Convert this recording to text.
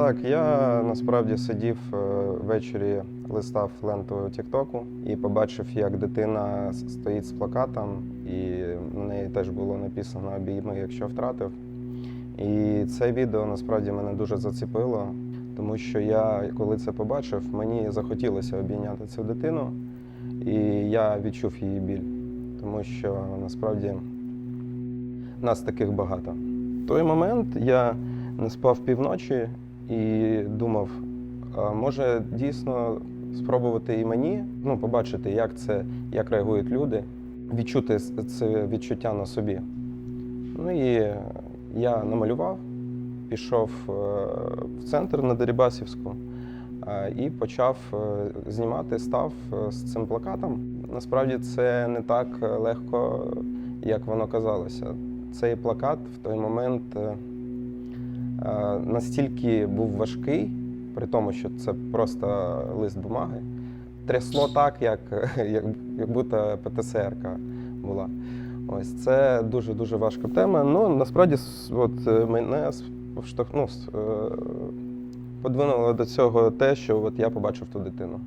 Так, я насправді сидів е, ввечері, листав ленту Тіктоку і побачив, як дитина стоїть з плакатом, і на неї теж було написано обійми, якщо втратив. І це відео насправді мене дуже заціпило, тому що я, коли це побачив, мені захотілося обійняти цю дитину, і я відчув її біль, тому що насправді нас таких багато. В той момент я не спав півночі і думав, а може дійсно спробувати і мені ну, побачити, як це, як реагують люди, відчути це відчуття на собі. Ну і я намалював, пішов е, в центр на Дерибасівську е, і почав е, знімати, став з цим плакатом. Насправді це не так легко, як воно казалося. Цей плакат в той момент настільки був важкий, при тому, що це просто лист бумаги, трясло так, як, як, як будто ПТСРка була. Ось це дуже дуже важка тема. Ну насправді от е, мене ну, е, подвинуло до цього те, що от я побачив ту дитину.